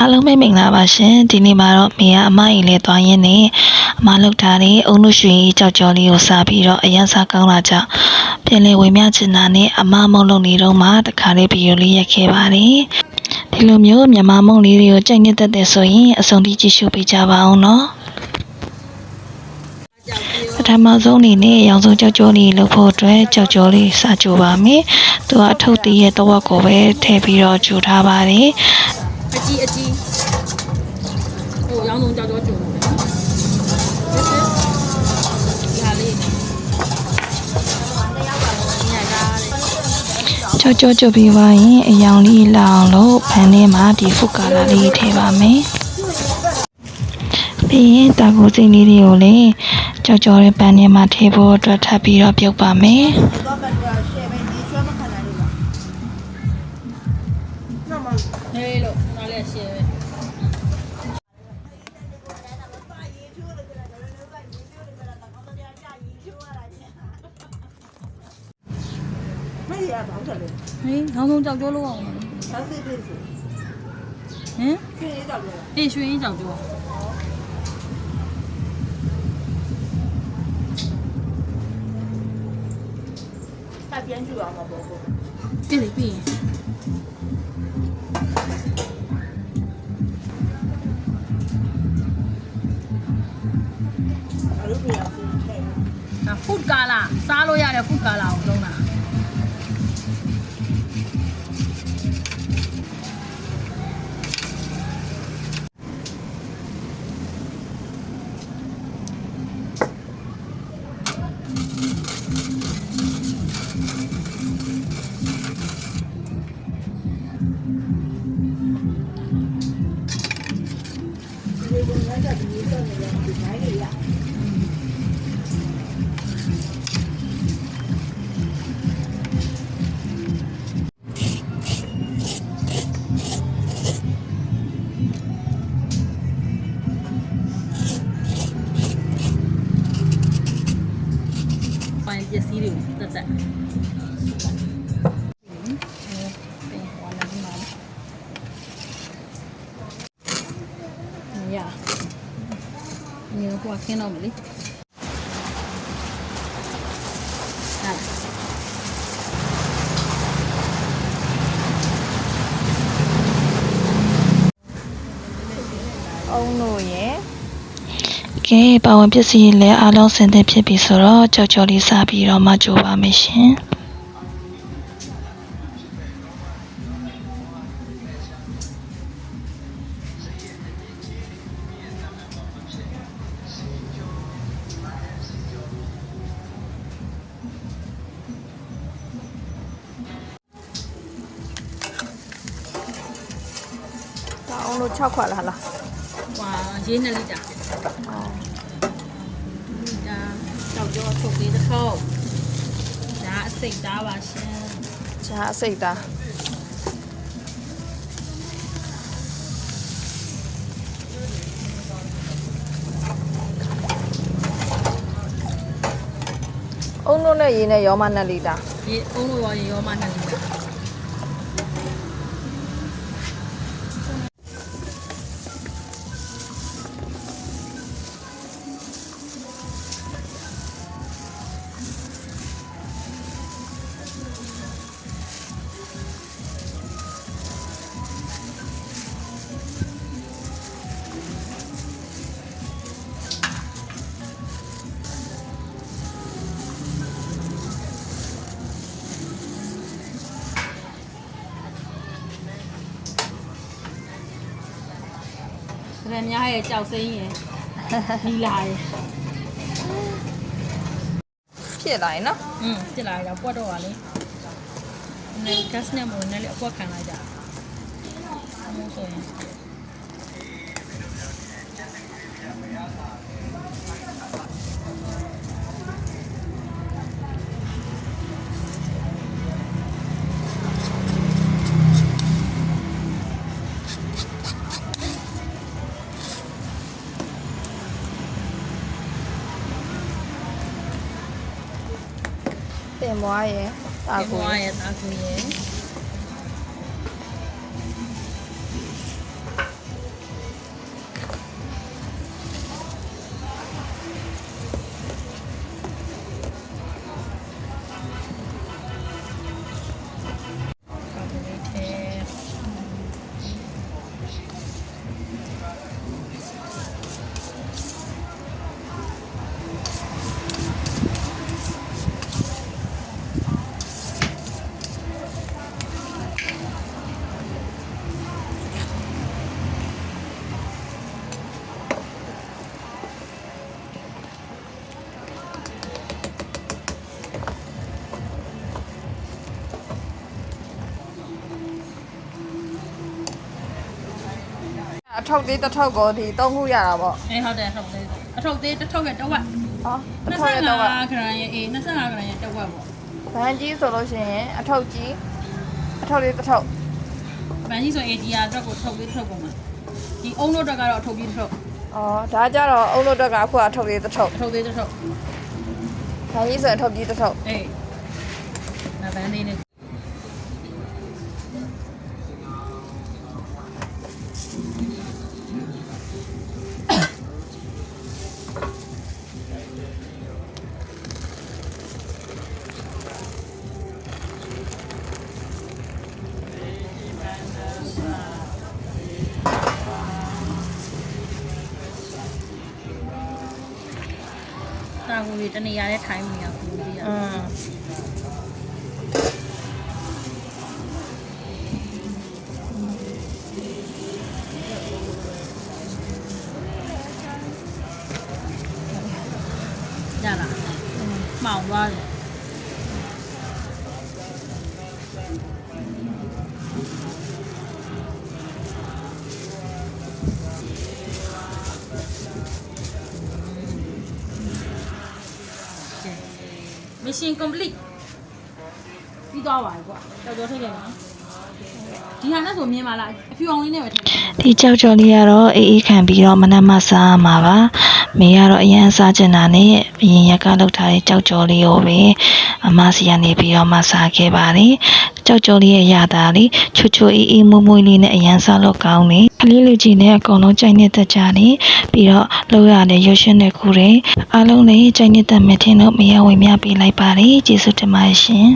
အားလုံးပဲမင်္ဂလာပါရှင်ဒီနေ့မှာတော့မေကအမအိမ်လေးသွားရင်းနဲ့အမလောက်ထားတဲ့အုံလို့ရွှေကြောက်ကြောလေးကိုစားပြီးတော့အရန်စားကောင်းလာကြပြင်လေဝင်မြချင်တာနဲ့အမမုံလုံးနေတော့မှတခါလေးဗီဒီယိုလေးရိုက်ခဲ့ပါတယ်ဒီလိုမျိုးမြန်မာမုံလေးတွေကိုကြိုက်နေတတ်တဲ့ဆိုရင်အဆုံးထိကြည့်ရှုပေးကြပါအောင်နော်ပထမဆုံးအနေနဲ့ရောင်စုံကြောက်ကြောလေးလုပ်ဖို့အတွက်ကြောက်ကြောလေးစားကြပါမယ်သူကအထုပ်တည်းရဲ့တော့ကိုပဲထည့်ပြီးတော့ကြိုထားပါတယ် အကြီးအကြီးဟိုရောင်းဆုံးကြောက်ကြောကျုံတယ်နော် This is ဒါလေးညကားလေးကြောကြောကြပြီးပါရင်အယောင်လေးလောင်လို့ဖန်ထဲမှာဒီဖုတ်ကာလာလေးထည့်ပါမယ်ပြီးရင်တာကိုစိမ့်လေးတွေကိုလည်းကြောကြောရဲ့ပန်းထဲမှာထည့်ဖို့အတွက်ထပ်ပြီးတော့ပြုတ်ပါမယ် 没了，哪里写的？没，着。嗯？谁弄焦多？哎，谁？编剧吧，我估计。这里边。 တဲ့ခုကာလာကိုလုံးတာဒီလိုငါကဒီလိုနေရတယ်ဘိုင်းလေးရ တွေကိုတက်တက်ပြင်ဟောလာဒီမှာညာညဟိုကင်းတော့မလေးဟာ အုံလို့ရယ် ကဲပါဝင်ပစ္စည်းလည်းအားလုံးစင်သင့်ဖြစ်ပြီဆိုတော့ကြောကြောလေးစားပြီးတော့မှကြိုပါမယ်ရှင်他အောင်လို့6ခွက်လားလားဟွာရေး2လီတာဒါ ကြောက်ကြောထုတ်လေးတစ်ထုပ်ဒါအစိတ်သားပါရှင်ဂျာအစိတ်သားအုံလို့နဲ့ရေနဲ့ရောမ2လီတာရေအုံးလို့ရောရေရောမှ2လီတာ န်များရဲ့ကြောက်စိမ့်ရဲ့နီလာရဲ့ဖြစ်လာရင်နော်อืมပြစ်လာရပွက်တော့ပါလေနည်း gas နဲ့မဝင်နဲ့လေအပွက်ခံလိုက်ကြအမို့ဆိုရင် တင်ပွားရယ်တာဒီကိုဘွားရဲ့တာကူရဲ့ အထောက်သေးတစ်ထောက်ကိုဒီသုံးခုရတာပေါ့အေးဟုတ်တယ်ဟုတ်တယ်အထုပ်သေးတစ်ထုပ်ရဲ့တစ်ဝက်ဟောတစ်ထောက်ရတော့က25ခရမ်းရဲ့အေး25ခရမ်းရဲ့တစ်ဝက်ပေါ့ဗန်ကြီးဆိုလို့ရှိရင်အထောက်ကြီးအထောက်လေးတစ်ထောက်ဗန်ကြီးဆိုအေးဒီဟာအတွက်ကိုထုပ်သေးထုပ်ပုံမှာဒီအုံတို့အတွက်ကတော့အထုပ်ကြီးထုပ်အော်ဒါကြတော့အုံလို့တော့ကအခုအထောက်လေးတစ်ထောက်အထုပ်သေးထုပ်ဗန်ကြီးဆိုရင်အထောက်ကြီးတစ်ထောက်အေးနာဗန်လေးနဲ့ တာကိုတနေရာနဲ့ထိုင်းနေ ရဘူးပြရอืมရလားမှောင်သွားတယ်မရှင် complete ပြီးသွားပါပြီကွာတော်တော်ထိတ်တယ်နော်ဒီဟာနဲ့ဆိုမြင်ပါလားအဖြူအောင်လေးနဲ့ပဲထည့်တယ်ဒီကြောက်ကြော်လေးကတော့အေးအေးခံပြီးတော့မနက်မှစားရမှာပါမေကတော့အရန်စားကျင်တာနဲ့အရင်ရက်ကလောက်ထားတဲ့ကြောက်ကြော်လေးကိုပဲအမစီကနေပြီးတော့မှစားခဲ့ပါတယ် ကြောက်ကြော်လေးရဲ့ရတာလေးချွတ်ချွတ်အေးအေးမွေ့မွေ့လေးနဲ့အရန်စားလို့ကောင်းတယ်ကလေးလူကြီးနဲ့အကုန်လုံးကြိုက်နေတဲ့ကြတယ်ပြီးတော့လောက်ရတဲ့ရွှေရှင်တဲ့ခုတွေအားလုံးလည်းကြိုက်နေတဲ့မထင်လို့မရဝင်များပေးလိုက်ပါတယ်ကျေးဇူးတင်ပါတယ်ရှင်